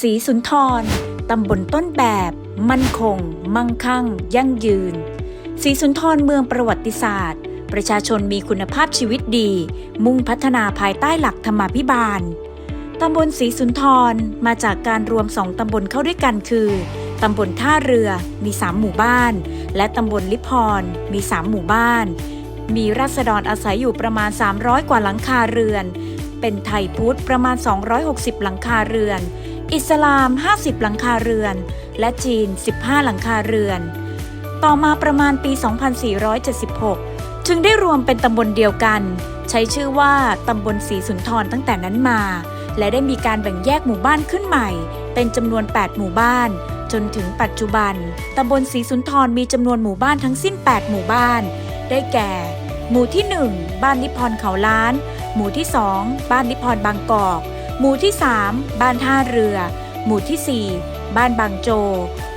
ศรีสุนทร ตำบลต้นแบบ มั่นคง มั่งคั่ง ยั่งยืนศรีสุนทรเมืองประวัติศาสตร์ ประชาชนมีคุณภาพชีวิตดี มุ่งพัฒนาภายใต้หลักธรรมาภิบาล ตำบลศรีสุนทรมาจากการรวมสองตำบลเข้าด้วยกันคือ ตำบลท่าเรือมี 3 หมู่บ้าน และตำบลลิพรมี 3 หมู่บ้าน มีราษฎรอาศัยอยู่ประมาณ 300 กว่าหลังคาเรือน เป็นไทยพุทธประมาณ 260 หลังคาเรือน อิสลาม 50 หลังคาเรือน และจีน 15 หลังคาเรือน ต่อมาประมาณปี 2476 จึงได้รวมเป็นตำบลเดียวกัน ใช้ชื่อว่าตำบลศรีสุนทรตั้งแต่นั้นมา และได้มีการแบ่งแยกหมู่บ้านขึ้นใหม่ เป็นจำนวน 8 หมู่บ้าน จนถึงปัจจุบันตำบลศรีสุนทรมีจำนวนหมู่บ้านทั้งสิ้น 8 หมู่บ้าน ได้แก่ หมู่ที่ 1 บ้านนิพรเขาล้าน หมู่ที่ 2 บ้านนิพรบางกอก หมู่ที่ 3 บ้านท่าเรือ หมู่ที่ 4 บ้านบางโจ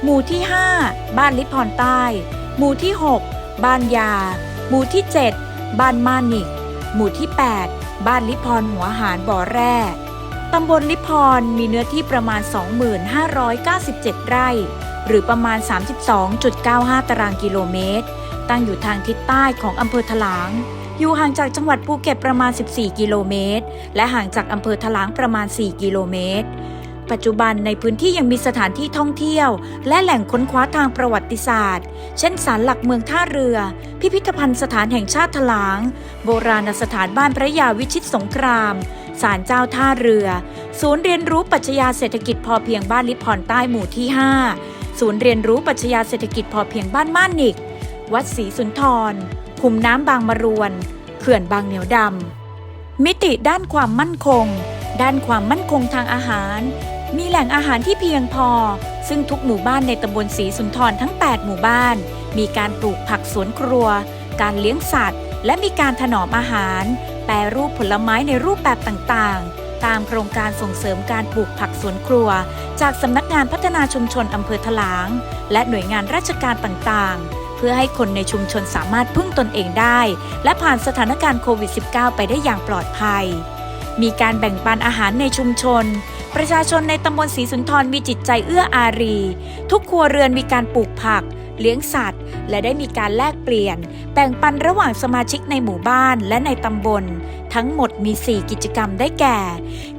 หมู่ที่ 5 บ้านลิพรใต้ หมู่ที่ 6 บ้านยา หมู่ที่ 7 บ้านมานิก หมู่ที่ 8 บ้านลิพรหัวหารบ่อแร่ตำบลลิพรมีเนื้อที่ประมาณ 2597 ไร่ หรือประมาณ 32.95 ตารางกิโลเมตร ตั้งอยู่ทางทิศใต้ของอำเภอถลาง อยู่ห่างจากจังหวัดภูเก็ตประมาณ 14 กิโลเมตร และห่างจากอำเภอถลางประมาณ 4 กิโลเมตร ปัจจุบันในพื้นที่ยังมีสถานที่ท่องเที่ยว และแหล่งค้นคว้าทางประวัติศาสตร์ เช่นศาลหลักเมืองท่าเรือ พิพิธภัณฑ์สถานแห่งชาติถลาง โบราณสถานบ้านพระยาวิชิตสงครามศาลเจ้าท่าเรือ ศูนย์เรียนรู้ปรัชญาเศรษฐกิจพอเพียงบ้านลิพรใต้หมู่ที่ 5 ศูนย์เรียนรู้ปรัชญาเศรษฐกิจพอเพียงบ้านม่านนิก วัดศรีสุนทร คุมน้ำบางมะรวน เขื่อนบางเหนียวดำ มิติด้านความมั่นคง ด้านความมั่นคงทางอาหาร มีแหล่งอาหารที่เพียงพอ ซึ่งทุกหมู่บ้านในตำบลศรีสุนทรทั้ง 8 หมู่บ้าน มีการปลูกผักสวนครัว การเลี้ยงสัตว์ และมีการถนอมอาหาร แปรรูปผลไม้ในรูปแบบต่างๆตามโครงการส่งเสริมการปลูกผักสวนครัว จากสำนักงานพัฒนาชุมชนอำเภอถลาง และหน่วยงานราชการต่างๆ เพื่อให้คนในชุมชนสามารถพึ่งตนเองได้ และผ่านสถานการณ์โควิด -19 ไปได้อย่างปลอดภัย มีการแบ่งปันอาหารในชุมชน ประชาชนในตำบลศรีสุนทรมีจิตใจเอื้ออารี ทุกครัวเรือนมีการปลูกผัก เลี้ยงสัตว์ และได้มีการแลกเปลี่ยน แบ่งปันระหว่างสมาชิกในหมู่บ้านและในตำบล ทั้งหมดมี 4 กิจกรรมได้แก่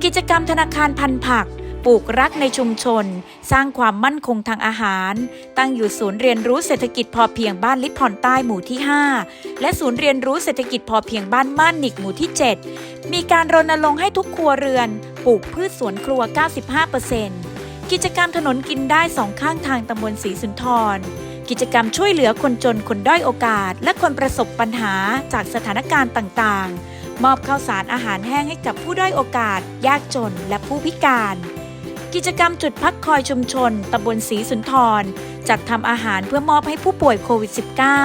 กิจกรรมธนาคารพันผัก ปลูกรักในชุมชน สร้างความมั่นคงทางอาหาร ตั้งอยู่ศูนย์เรียนรู้เศรษฐกิจพอเพียงบ้านลิพรใต้หมู่ที่ 5 และศูนย์เรียนรู้เศรษฐกิจพอเพียงบ้านม่านนิกหมู่ที่ 7 มีการรณรงค์ให้ทุกครัวเรือน ปลูกพืชสวนครัว 95%กิจกรรมถนนกินได้สองข้างทางตำบลศรีสุนทรกิจกรรมช่วยเหลือคนจนคนด้อยโอกาส และคนประสบปัญหาจากสถานการณ์ต่างๆ มอบข้าวสารอาหารแห้งให้กับผู้ด้อยโอกาส ยากจนและผู้พิการ กิจกรรมจุดพักคอยชุมชนตำบลศรีสุนทร จัดทำอาหารเพื่อมอบให้ผู้ป่วยโควิด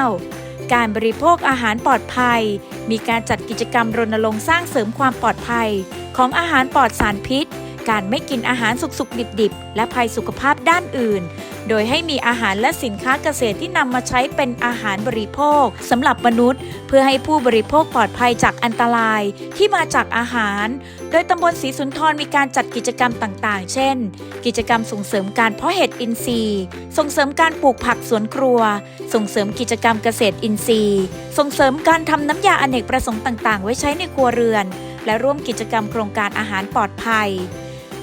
-19 การบริโภคอาหารปลอดภัย มีการจัดกิจกรรมรณรงค์สร้างเสริมความปลอดภัย ของอาหารปลอดสารพิษ การไม่กินอาหารสุกๆ ดิบๆ และภัยสุขภาพด้านอื่น โดยให้มีอาหารและสินค้าเกษตรที่นำมาใช้เป็นอาหารบริโภคสำหรับมนุษย์ เพื่อให้ผู้บริโภคปลอดภัยจากอันตรายที่มาจากอาหาร โดยตำบลศรีสุนทรมีการจัดกิจกรรมต่างๆ เช่น กิจกรรมส่งเสริมการเพาะเห็ดอินทรีย์ ส่งเสริมการปลูกผักสวนครัว ส่งเสริมกิจกรรมเกษตรอินทรีย์ ส่งเสริมการทำน้ำยาอเนกประสงค์ต่างๆ ไว้ใช้ในครัวเรือนและร่วมกิจกรรมโครงการอาหารปลอดภัย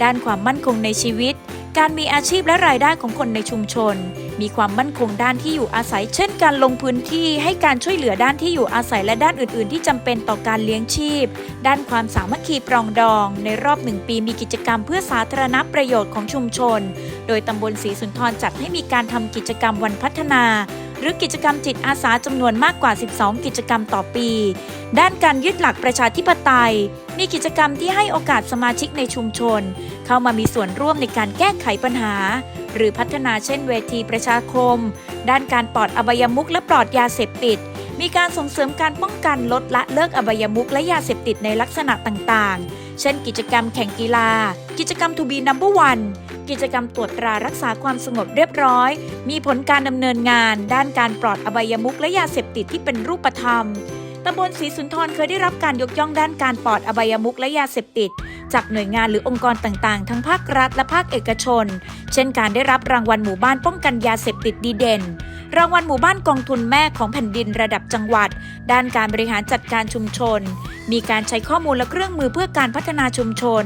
ด้านความมั่นคงในชีวิต การมีอาชีพและรายได้ของคนในชุมชน มีความมั่นคงด้านที่อยู่อาศัย เช่น การลงพื้นที่ให้การช่วยเหลือด้านที่อยู่อาศัยและด้านอื่น ๆ ที่จำเป็นต่อการเลี้ยงชีพ ด้านความสามัคคีปรองดอง ในรอบหนึ่งปีมีกิจกรรมเพื่อสาธารณประโยชน์ของชุมชน โดยตำบลศรีสุนทรจัดให้มีการทำกิจกรรมวันพัฒนา หรือกิจกรรมจิตอาสาจำนวนมากกว่า 12 กิจกรรมต่อปี ด้านการยึดหลักประชาธิปไตย มีกิจกรรมที่ให้โอกาสสมาชิกในชุมชน เข้ามามีส่วนร่วมในการแก้ไขปัญหา หรือพัฒนาเช่นเวทีประชาคม ด้านการปลอดอบายมุขและปลอดยาเสพติด มีการส่งเสริมการป้องกันลดละเลิกอบายมุขและยาเสพติดในลักษณะต่างๆ เช่น กิจกรรมแข่งกีฬา กิจกรรมทูบีนัมเบอร์วัน กิจกรรมตรวจตรารักษาความสงบเรียบร้อย มีผลการดำเนินงาน ด้านการปลอดอบายมุขและยาเสพติดที่เป็นรูปธรรมตำบลศรีสุนทรเคยได้รับการยกย่องด้านการปลอดอบายมุกและยาเสพติด จากหน่วยงานหรือองค์กรต่างๆ ทั้งภาครัฐและภาคเอกชน เช่นการได้รับรางวัลหมู่บ้านป้องกันยาเสพติดดีเด่น รางวัลหมู่บ้านกองทุนแม่ของแผ่นดินระดับจังหวัด ด้านการบริหารจัดการชุมชน มีการใช้ข้อมูลและเครื่องมือเพื่อการพัฒนาชุมชน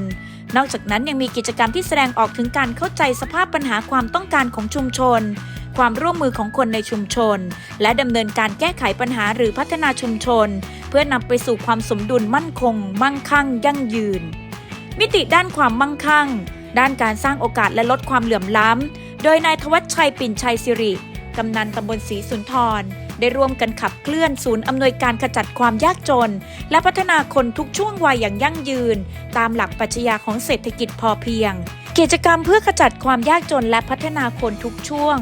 นอกจากนั้นยังมีกิจกรรมที่แสดงออกถึงการเข้าใจสภาพปัญหาความต้องการของชุมชน ความร่วมมือของคนในชุมชน และดำเนินการแก้ไขปัญหาหรือพัฒนาชุมชน เพื่อนำไปสู่ความสมดุลมั่นคง มั่งคั่ง ยั่งยืน มิติด้านความมั่งคั่ง ด้านการสร้างโอกาสและลดความเหลื่อมล้ำ โดยนายทวัชชัยปิ่นชัยสิริกำนันตำบลศรีสุนทร ได้ร่วมกันขับเคลื่อนศูนย์อำนวยการขจัดความยากจน และพัฒนาคนทุกช่วงวัยอย่างยั่งยืน ตามหลักปรัชญาของเศรษฐกิจพอเพียง กิจกรรมเพื่อขจัดความยากจนและพัฒนาคนทุกช่วง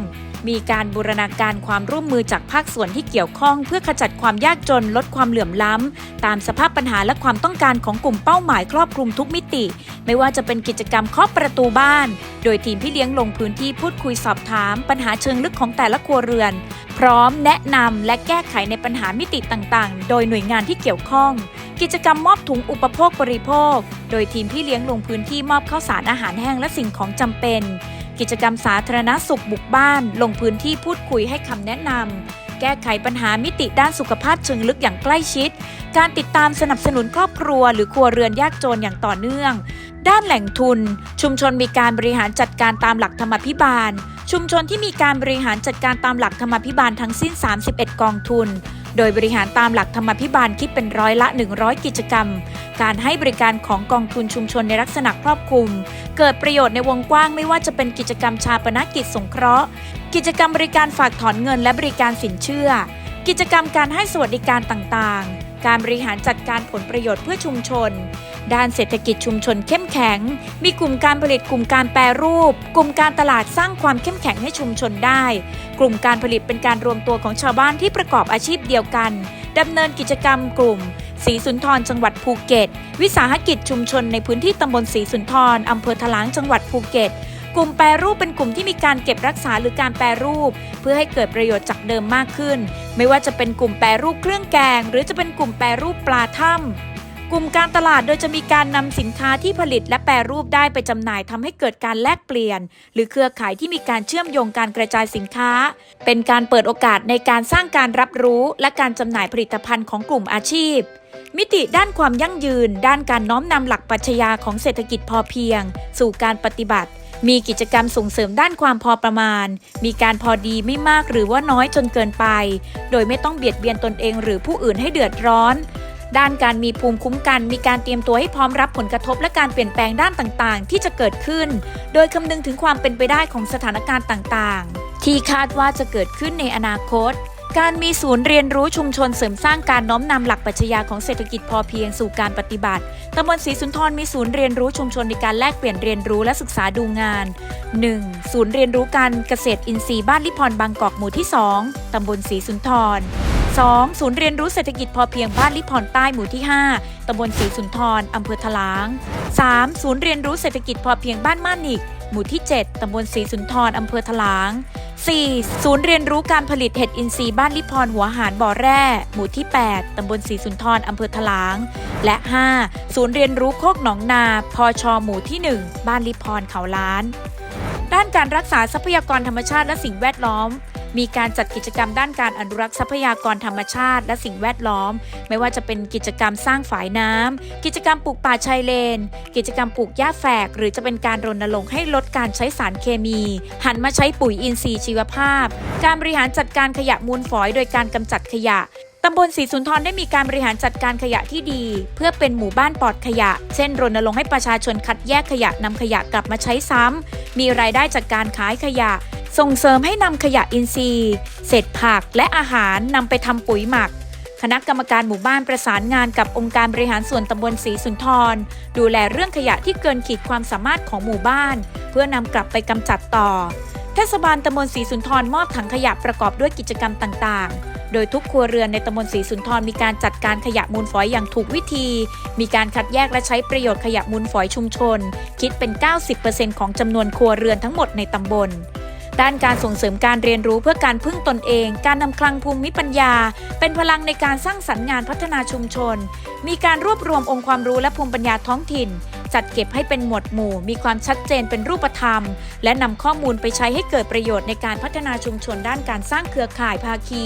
มีการบูรณาการความร่วมมือจากภาคส่วนที่เกี่ยวข้อง เพื่อขจัดความยากจนลดความเหลื่อมล้ำ ตามสภาพปัญหาและความต้องการของกลุ่มเป้าหมายครอบคลุมทุกมิติ ไม่ว่าจะเป็นกิจกรรมเคาะประตูบ้าน โดยทีมพี่เลี้ยงลงพื้นที่พูดคุยสอบถาม ปัญหาเชิงลึกของแต่ละครัวเรือน ร้อมแนะนำและแก้ไขในปัญหามิติต่างๆ โดยหน่วยงานที่เกี่ยวข้อง กิจกรรมมอบถุงอุปโภคบริโภค โดยทีมพี่เลี้ยงลงพื้นที่มอบข้าวสารอาหารแห้งและสิ่งของจำเป็น กิจกรรมสาธารณสุขบุกบ้าน ลงพื้นที่พูดคุยให้คำแนะนำแก้ไขปัญหามิติด้านสุขภาพเชิงลึกอย่างใกล้ชิด การติดตามสนับสนุนครอบครัว หรือครัวเรือนยากจนอย่างต่อเนื่อง ด้านแหล่งทุน ชุมชนมีการบริหารจัดการตามหลักธรรมาภิบาล ชุมชนที่มีการบริหารจัดการตามหลักธรรมาภิบาลทั้งสิ้น 31 กองทุน โดยบริหารตามหลักธรรมาภิบาลคิดเป็นร้อยละ 100 กิจกรรม การให้บริการของกองทุนชุมชนในลักษณะครอบคลุม เกิดประโยชน์ในวงกว้างไม่ว่าจะเป็นกิจกรรมชาปนกิจสงเคราะห์ กิจกรรมบริการฝากถอนเงินและบริการสินเชื่อ กิจกรรมการให้สวัสดิการต่างๆ การบริหารจัดการผลประโยชน์เพื่อชุมชน ด้านเศรษฐกิจชุมชนเข้มแข็ง มีกลุ่มการผลิตกลุ่มการแปรรูป กลุ่มการตลาดสร้างความเข้มแข็งให้ชุมชนได้ กลุ่มการผลิตเป็นการรวมตัวของชาวบ้านที่ประกอบอาชีพเดียวกันดำเนินกิจกรรมกลุ่มศรีสุนทรจังหวัดภูเก็ต วิสาหกิจชุมชนในพื้นที่ตำบลศรีสุนทรอำเภอถลางจังหวัดภูเก็ตกลุ่มแปรรูปเป็นกลุ่มที่มีการเก็บรักษาหรือการแปรรูป เพื่อให้เกิดประโยชน์จากเดิมมากขึ้น ไม่ว่าจะเป็นกลุ่มแปรรูปเครื่องแกง หรือจะเป็นกลุ่มแปรรูปปลาถ้ำ กลุ่มการตลาดโดยจะมีการนำสินค้าที่ผลิตและแปรรูปได้ไปจำหน่ายทำให้เกิดการแลกเปลี่ยน หรือเครือข่ายที่มีการเชื่อมโยงการกระจายสินค้า เป็นการเปิดโอกาสในการสร้างการรับรู้และการจำหน่ายผลิตภัณฑ์ของกลุ่มอาชีพ มิติด้านความยั่งยืน ด้านการน้อมนำหลักปรัชญาของเศรษฐกิจพอเพียง สู่การปฏิบัติ มีกิจกรรมส่งเสริมด้านความพอประมาณ มีการพอดีไม่มากหรือว่าน้อยจนเกินไป โดยไม่ต้องเบียดเบียนตนเองหรือผู้อื่นให้เดือดร้อน ด้านการมีภูมิคุ้มกัน มีการเตรียมตัวให้พร้อมรับผลกระทบและการเปลี่ยนแปลงด้านต่างๆ ที่จะเกิดขึ้น โดยคำนึงถึงความเป็นไปได้ของสถานการณ์ต่างๆ ที่คาดว่าจะเกิดขึ้นในอนาคต การมีศูนย์เรียนรู้ชุมชนเสริมสร้างการน้อมนำหลักปรัชญาของเศรษฐกิจพอเพียงสู่การปฏิบัติตำบลศรีสุนทรมีศูนย์เรียนรู้ชุมชนในการแลกเปลี่ยนเรียนรู้และศึกษาดูงาน 1. ศูนย์เรียนรู้การเกษตรอินทรีย์บ้านลิพรบางกอกหมู่ที่ 2ตำบลศรีสุนทร 2. ศูนย์เรียนรู้เศรษฐกิจพอเพียงบ้านลิพรใต้หมู่ที่ 5 ตำบลศรีสุนทร อำเภอถลาง 3. ศูนย์เรียนรู้เศรษฐกิจพอเพียงบ้านม่านิกหมู่ที่ 7 ตำบลศรีสุนทร อำเภอถลาง 4. ศูนย์เรียนรู้การผลิตเห็ดอินทรีย์บ้านลิพรหัวหารบ่อแร่ หมู่ที่ 8 ตำบลศรีสุนทร อำเภอถลาง และ 5. ศูนย์เรียนรู้โคกหนองนา พอชอหมู่ที่ 1 บ้านลิพรเขาล้าน ด้านการรักษาทรัพยากรธรรมชาติและสิ่งแวดล้อม มีการจัดกิจกรรมด้านการอนุรักษ์ทรัพยากรธรรมชาติ และสิ่งแวดล้อม ไม่ว่าจะเป็นกิจกรรมสร้างฝายน้ำกิจกรรมปลูกป่าชายเลน กิจกรรมปลูกหญ้าแฝก หรือจะเป็นการรณรงค์ให้ลดการใช้สารเคมี หันมาใช้ปุ๋ยอินทรีย์ชีวภาพ การบริหารจัดการขยะมูลฝอย โดยการกำจัดขยะตำบลศรีสุนทรได้มีการบริหารจัดการขยะที่ดี เพื่อเป็นหมู่บ้านปลอดขยะ เช่น รณรงค์ให้ประชาชนคัดแยกขยะนำขยะกลับมาใช้ซ้ำมีรายได้จากการขายขยะ ส่งเสริมให้นำขยะอินทรีย์ เศษผักและอาหารนำไปทำปุ๋ยหมัก คณะกรรมการหมู่บ้านประสานงานกับองค์การบริหารส่วนตำบลศรีสุนทร ดูแลเรื่องขยะที่เกินขีดความสามารถของหมู่บ้าน เพื่อนำกลับไปกำจัดต่อ เทศบาลตำบลศรีสุนทรมอบถังขยะประกอบด้วยกิจกรรมต่าง ๆโดยทุกครัวเรือนในตำบลศรีสุนทรมีการจัดการขยะมูลฝอยอย่างถูกวิธี มีการคัดแยกและใช้ประโยชน์ขยะมูลฝอยชุมชน คิดเป็น 90%ของจำนวนครัวเรือนทั้งหมดในตำบล ด้านการส่งเสริมการเรียนรู้เพื่อการพึ่งตนเอง การนำคลังภูมิปัญญา เป็นพลังในการสร้างสรรค์งานพัฒนาชุมชน มีการรวบรวมองค์ความรู้และภูมิปัญญาท้องถิ่น จัดเก็บให้เป็นหมวดหมู่ มีความชัดเจนเป็นรูปธรรม และนำข้อมูลไปใช้ให้เกิดประโยชน์ในการพัฒนาชุมชนด้านการสร้างเครือข่ายภาคี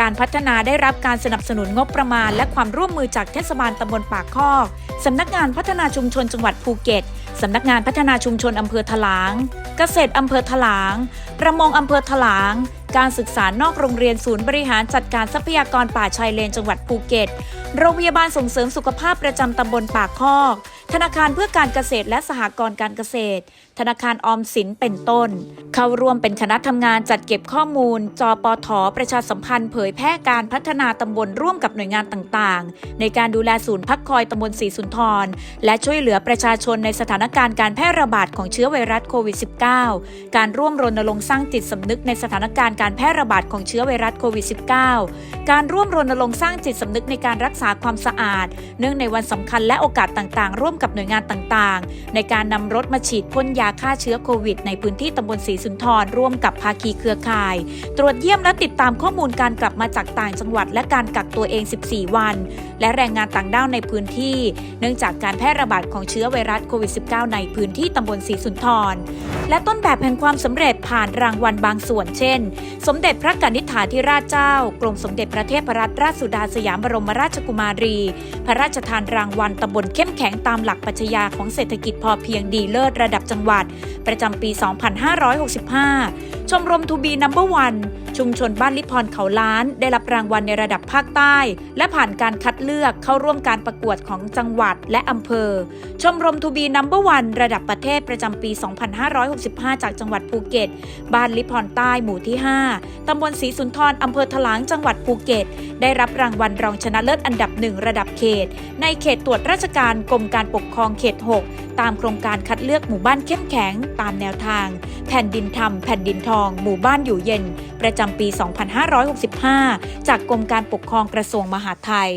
การพัฒนาได้รับการสนับสนุนงบประมาณ และความร่วมมือจากเทศบาลตำบลปากคอกสำนักงานพัฒนาชุมชนจังหวัดภูเก็ตสำนักงานพัฒนาชุมชนอำเภอถลาง เกษตรอำเภอถลาง ประมงอำเภอถลาง การศึกษานอกโรงเรียนศูนย์บริหารจัดการทรัพยากรป่าชายเลนจังหวัดภูเก็ต โรงพยาบาลส่งเสริมสุขภาพประจำตำบลปากคอก ธนาคารเพื่อการเกษตรและสหกรณ์การเกษตร ธนาคารออมสินเป็นต้น เข้าร่วมเป็นคณะทำงานจัดเก็บข้อมูล จปทประชาสัมพันธ์เผยแพร่การพัฒนาตำบลร่วมกับหน่วยงานต่างๆ ในการดูแลศูนย์พักคอยตำบลศรีสุนทร และช่วยเหลือประชาชนในสถานการณ์การแพร่ระบาดของเชื้อไวรัสโควิด -19 การร่วมรณรงค์สร้างจิตสำนึกในสถานการณ์การแพร่ระบาดของเชื้อไวรัสโควิด -19 การร่วมรณรงค์สร้างจิตสำนึกในการรักษาความสะอาด เนื่องในวันสำคัญและโอกาสต่างๆ ร่วมกับหน่วยงานต่างๆ ในการนำรถมาฉีดพ่นยาฆ่าเชื้อโควิด ในพื้นที่ตำบลศรีสุนทรร่วมกับภาคีเครือข่าย ตรวจเยี่ยมและติดตามข้อมูลการกลับมาจากต่างจังหวัด และการกักตัวเอง 14 วัน และแรงงานต่างด้าวในพื้นที่ เนื่องจากการแพร่ระบาดของเชื้อไวรัสโควิด -19 ในพื้นที่ตำบลศรีสุนทร และต้นแบบแห่งความสำเร็จผ่านรางวัลบางส่วนเช่น สมเด็จพระกนิษฐาธิราชเจ้า กรมสมเด็จพระเทพรัตนราชสุดาสยามบรมราชกุมารี พระราชทานรางวัลตำบลเข้มแข็งตามหลักปัชญาของเศรษฐกิจพอเพียงดีเลิศระดับจังหวัดประจำปี 2565 ชมรมทูบีนัมเบอร์วัน ชุมชนบ้านลิพรเขาล้าน ได้รับรางวัลในระดับภาคใต้ และผ่านการคัดเลือกเข้าร่วมการประกวดของจังหวัดและอำเภอ ชมรมทูบีนัมเบอร์วันระดับประเทศประจำปี 2565 จากจังหวัดภูเก็ต บ้านลิพรใต้หมู่ที่ 5 ตำบลศรีสุนทรอำเภอถลางจังหวัดภูเก็ต ได้รับรางวัลรองชนะเลิศอันดับหนึ่งระดับเขต ในเขตตรวจราชการกรมการปกครองเขต 6 ตามโครงการคัดเลือกหมู่บ้านเข้มแข็งตามแนวทาง แผ่นดินธรรมแผ่นดินทอง หมู่บ้านอยู่เย็น ประจำปี 2565 จากกรมการปกครองกระทรวงมหาดไทย